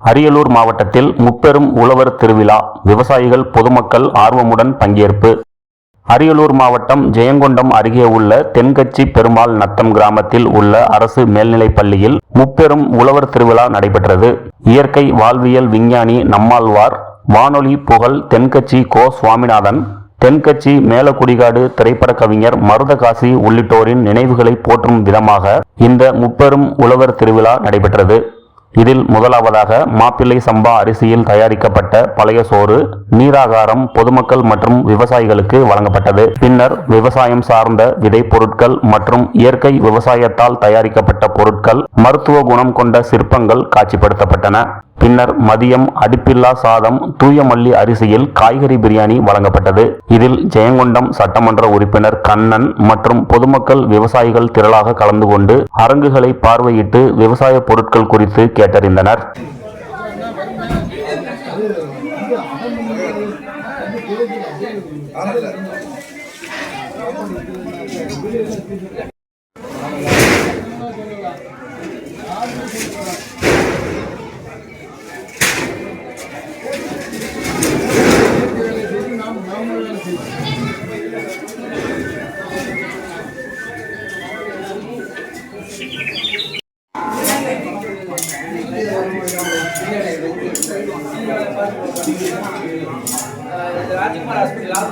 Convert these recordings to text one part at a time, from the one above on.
அரியலூர் மாவட்டத்தில் முப்பெரும் உழவர் திருவிழா விவசாயிகள் பொதுமக்கள் ஆர்வமுடன் பங்கேற்பு. அரியலூர் மாவட்டம் ஜெயங்கொண்டம் அருகே உள்ள தென்கட்சி பெருமாள் நத்தம் கிராமத்தில் உள்ள அரசு மேல்நிலைப் பள்ளியில் முப்பெரும் உழவர் திருவிழா நடைபெற்றது. இயற்கை வாழ்வியல் விஞ்ஞானி நம்மாழ்வார் வானொலி புகழ் தென்கட்சி கோ. சுவாமிநாதன் தென்கட்சி மேலக்குடிகாடு திரைப்பட கவிஞர் மருதகாசி உள்ளிட்டோரின் நினைவுகளை போற்றும் விதமாக இந்த முப்பெரும் உழவர் திருவிழா நடைபெற்றது. இதில் முதலாவதாக மாப்பிள்ளை சம்பா அரிசியில் தயாரிக்கப்பட்ட பழைய சோறு நீராகாரம் பொதுமக்கள் மற்றும் விவசாயிகளுக்கு வழங்கப்பட்டது. பின்னர் விவசாயம் சார்ந்த விதை பொருட்கள் மற்றும் இயற்கை விவசாயத்தால் தயாரிக்கப்பட்ட பொருட்கள் மருத்துவ குணம் கொண்ட சிற்பங்கள் காட்சிப்படுத்தப்பட்டன. பின்னர் மதியம் அடுப்பில்லா சாதம் தூய மல்லி அரிசியில் காய்கறி பிரியாணி வழங்கப்பட்டது. இதில் ஜெயங்கொண்டம் சட்டமன்ற உறுப்பினர் கண்ணன் மற்றும் பொதுமக்கள் விவசாயிகள் திரளாக கலந்து கொண்டு அரங்குகளை பார்வையிட்டு விவசாய பொருட்கள் குறித்து கேட்டறிந்தனர். ராஜ்குமார் ஹாஸ்பிட்டல்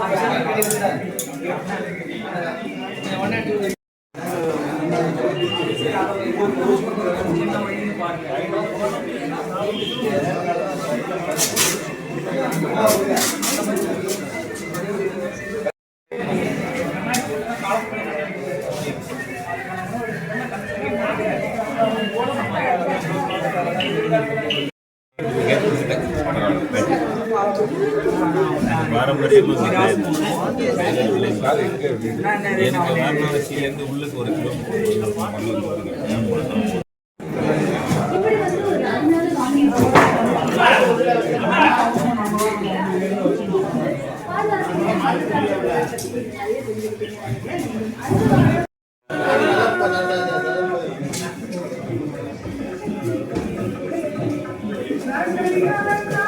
பாரம்பரியமாக வாரணாசியிலேருந்து உள்ளுக்கு ஒரு கிலோமீட்டர் Thank.